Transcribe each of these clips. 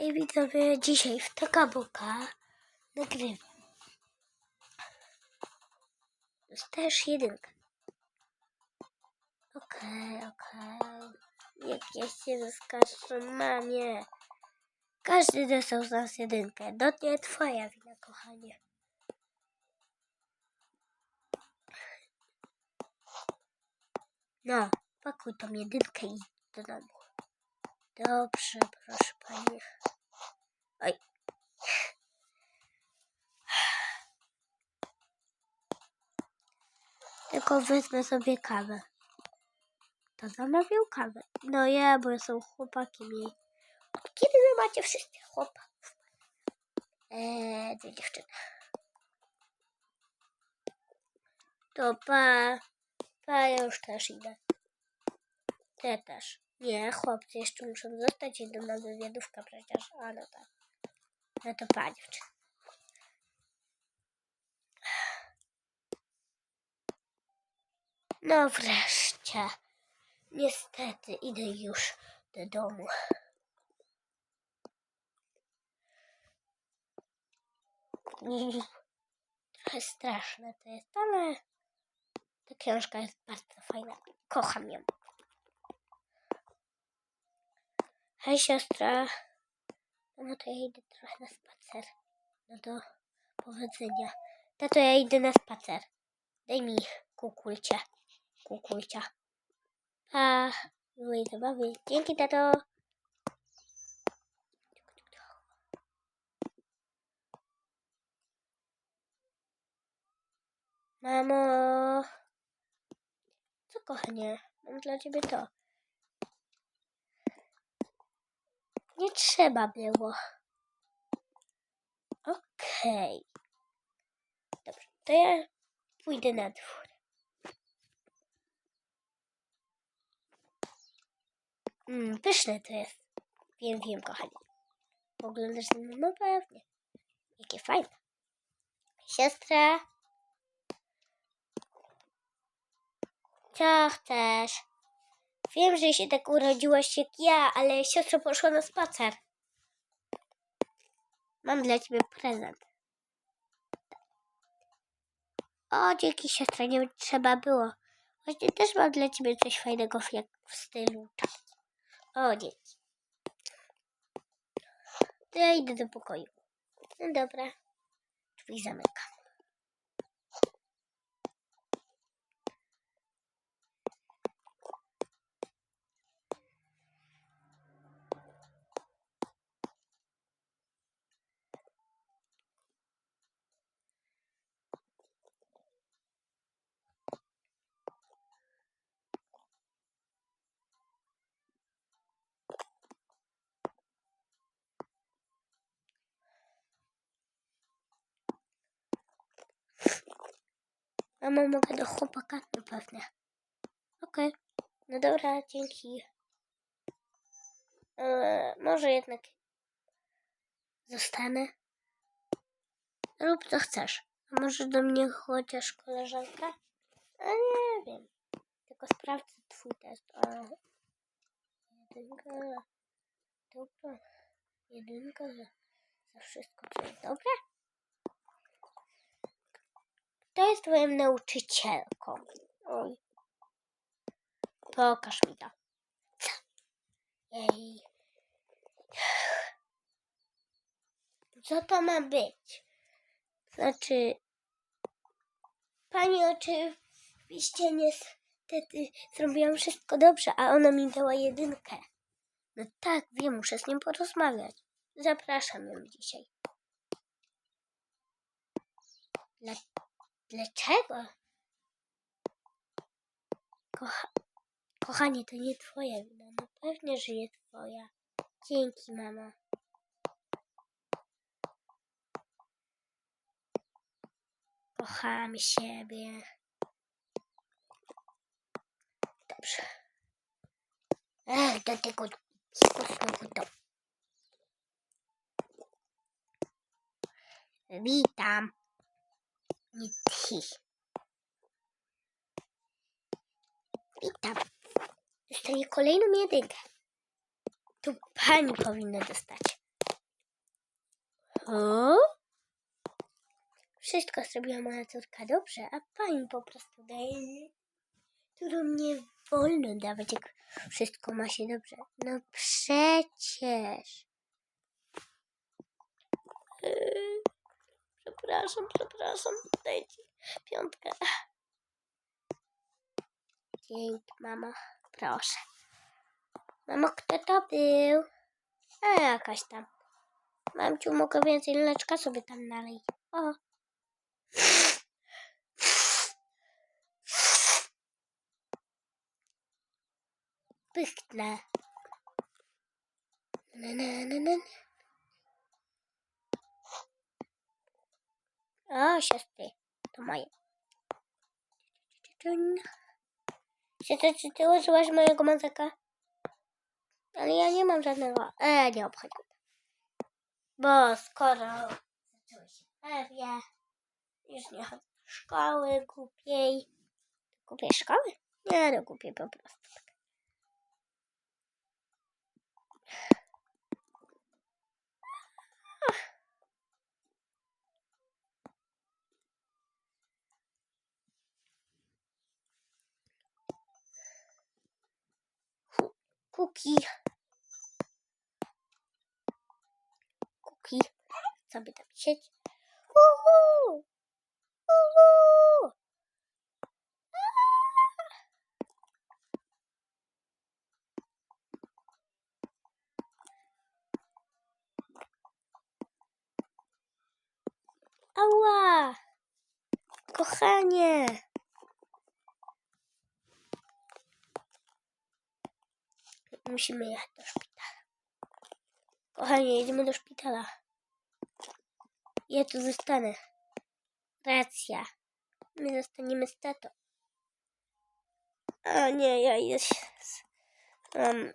Ej widzowie, dzisiaj w Takaboka nagrywam. Dostajesz jedynkę. Okej, okej. Jak ja się zaskaczę, mamie. Każdy dostał z nas jedynkę. No nie twoja wina, kochanie. No, pakuj tą jedynkę i do domu. Dobrze, proszę pani. Oj. Tylko wezmę sobie kawę. To zamawiał kawę. No ja, bo są chłopaki mi. Kiedy wy macie wszyscy chłopaków? Eee, dwie dziewczyny. To pa. Pa, ja już też idę. Ty też. Nie, chłopcy jeszcze muszą zostać, idą na wywiadówkę przecież. A no tak. No to pa dziewczyny. No wreszcie. Niestety idę już do domu. Trochę straszne to jest, ale ta książka jest bardzo fajna. Kocham ją. Hej siostra. No to ja idę trochę na spacer. No to powodzenia. Tato, ja idę na spacer. Daj mi kukulcie. Kukulcia. A, miłej zabawy. Dzięki, tato. Mamo. Co, kochanie? Mam dla ciebie to. Nie trzeba było. Okej. Dobrze, to ja pójdę na dwór. Mm, pyszne to jest. Wiem, wiem, kochani. Oglądasz ze mną? No pewnie. Jakie fajne. Siostra. Co chcesz? Wiem, że się tak urodziłaś jak ja, ale siostra poszła na spacer. Mam dla ciebie prezent. O, dzięki siostra, nie trzeba było. Właśnie też mam dla ciebie coś fajnego w, w stylu. O, dzięki. To ja idę do pokoju. No dobra. Drzwi zamykam. Mamo, mogę do chłopaka? No pewnie. Okej. No dobra, dzięki. Eee, może jednak zostanę. Rób co chcesz. A może do mnie chociaż koleżanka? A nie wiem. Tylko sprawdzę twój test. A, jedynka. Dobra. Jedynka za, wszystko, dobre. Kto jest twoją nauczycielką? Oj. Pokaż mi to. Co? Jej. Co to ma być? Znaczy, pani oczywiście niestety zrobiłam wszystko dobrze, a ona mi dała jedynkę. No tak, wiem, muszę z nią porozmawiać. Zapraszam ją dzisiaj. Dla, dlaczego? Kocha, kochanie, to nie twoja wina. No pewnie, że nie twoja. Dzięki, mama. Kocham siebie. Dobrze. Ech, do tego znowu to. Witam. Ty. Witam. Dostaję kolejną jedynkę. Tu pani powinna dostać. O? Wszystko zrobiła moja córka dobrze, a pani po prostu daje, którą nie wolno dawać, jak wszystko ma się dobrze. No przecież. Yy, Przepraszam, przepraszam, dajcie piątkę. Dzięki, mamo. Proszę. Mamo, kto to był? A jakaś tam. Mamciu, mogę więcej mleczka sobie tam nalej. O. Pychnę. Na, na, na, na. O, siostry. To moje. Siostry, czy ty użyłaś mojego mazaka? Ale ja nie mam żadnego. E, nie obchodzi. Bo skoro zaczęły już nie chodzę do szkoły głupiej. Głupiej szkoły? Nie, do głupiej po prostu. Kuki. Kuki. Sobie tam siedź. Uhu! Uhu! Ała! Kochanie! Musimy jechać do szpitala. Kochanie, jedziemy do szpitala. Ja tu zostanę. Racja. My zostaniemy z tatą. A nie, ja z- Um,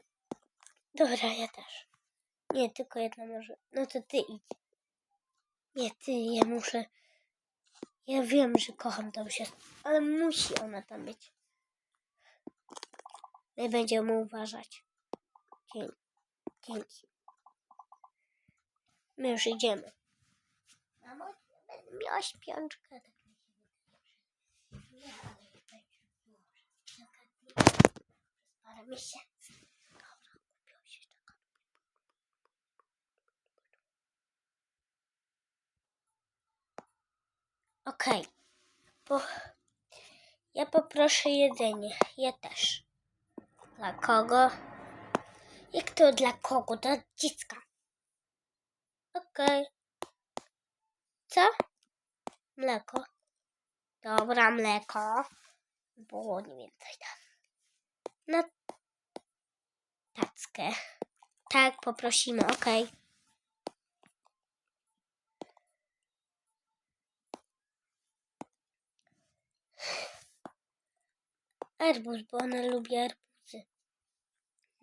dobra, ja też. Nie, tylko jedna może. No to ty idź. Nie, ty, ja muszę... Ja wiem, że kocham tą siostrę, ale musi ona tam być. My będziemy uważać. Dzięki. My już idziemy. Mamo, będę miała śpiączkę. Tak mi się wydaje, że nie, ale będzie było przez kilka dni, przez parę. Okej. Po... Ja poproszę jedzenie. Ja też. Dla kogo? Jak to dla kogo? Dla dziecka. Okej. Co? Mleko. Dobra, mleko. Było nie więcej tam. Na tackę. Tak, poprosimy, okej. Arbuz, bo ona lubi arbuzy.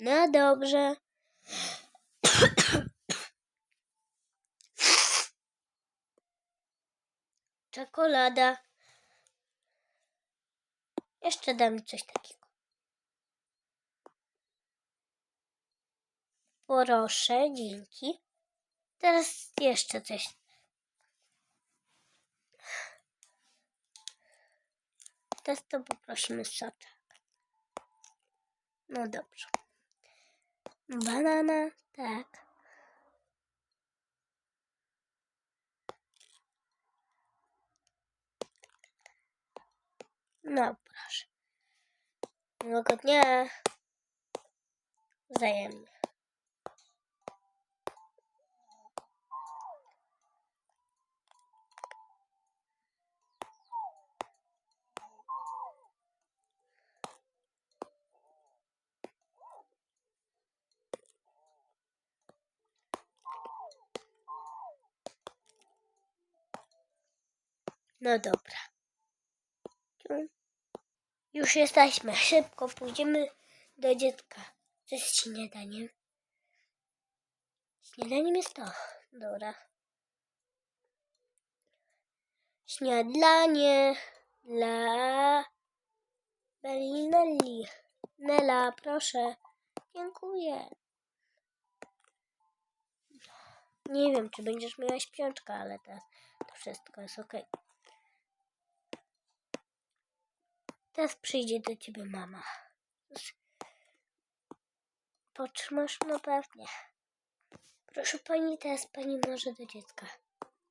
No dobrze. Czekolada. Jeszcze dam coś takiego. Proszę, dzięki. Teraz jeszcze coś. Teraz to poprosimy soczek. No dobrze. Banana, tak. No proszę. Miłego dnia. Wzajemnie. No dobra. Już jesteśmy. Szybko pójdziemy do dziecka. Co jest śniadaniem? Śniadaniem jest to. Dobra. Śniadanie dla Belinelli. Nela, proszę. Dziękuję. Nie wiem, czy będziesz miała śpiączkę, ale teraz to wszystko jest ok. Teraz przyjdzie do ciebie mama. Potrzymasz? No pewnie. Proszę pani, teraz pani może do dziecka.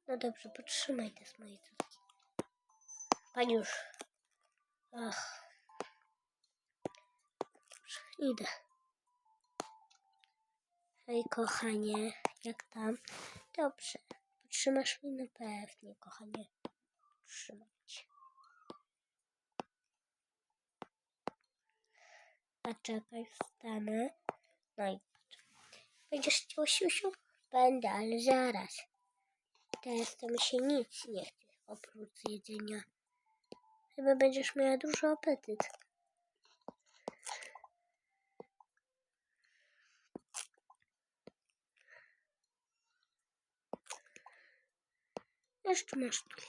No dobrze, potrzymaj teraz mojej córki. Pani już. Ach. Dobrze, idę. Hej, kochanie, jak tam? Dobrze. Potrzymasz mnie? No pewnie, kochanie. Poczekaj, wstanę. No i. Będziesz chciał siusiu? Będę, ale zaraz. Teraz to mi się nic nie chce oprócz jedzenia. Chyba będziesz miała duży apetyt. Jeszcze masz tu.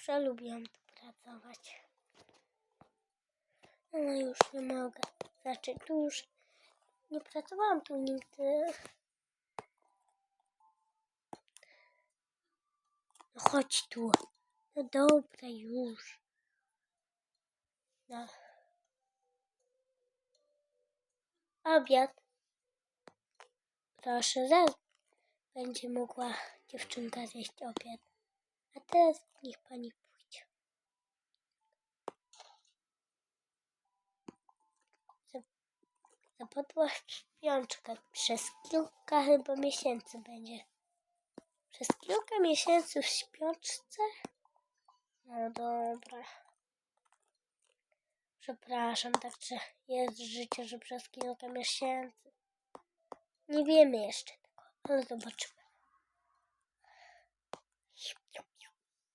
Zawsze lubiłam tu pracować. Ale już nie mogę. Znaczy, tu już nie pracowałam tu nigdy. No chodź tu. No dobra, już. No. Obiad. Proszę, zaraz będzie mogła dziewczynka zjeść obiad. A teraz niech pani pójdzie. Zap- Zapadła śpiączka przez kilka chyba miesięcy będzie. Przez kilka miesięcy w śpiączce? No dobra. Przepraszam, tak czy jest życie, że przez kilka miesięcy. Nie wiemy jeszcze tego, ale zobaczymy.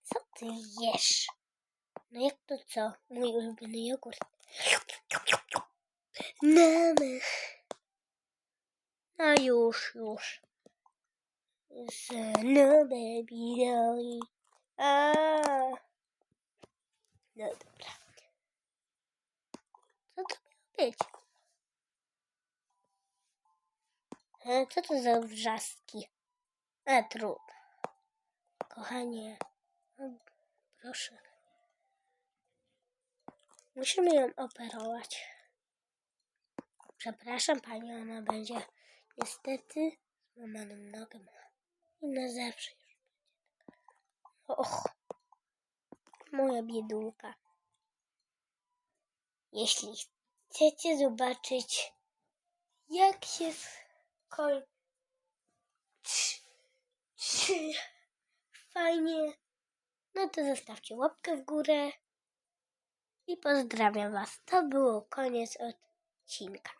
Co jesz? No jak to co? Mój ulubiony jogurt. Mamy. No już, już. No baby dolly. A. No dobra. Co to miało być? E, Co to za wrzaski? A, trud. Kochanie, no, proszę. Musimy ją operować. Przepraszam pani, ona będzie niestety złamaną nogę ma. I na zawsze już będzie. Och, moja biedulka. Jeśli chcecie zobaczyć, jak się skończy fajnie, no to zostawcie łapkę w górę i pozdrawiam Was. To było koniec odcinka.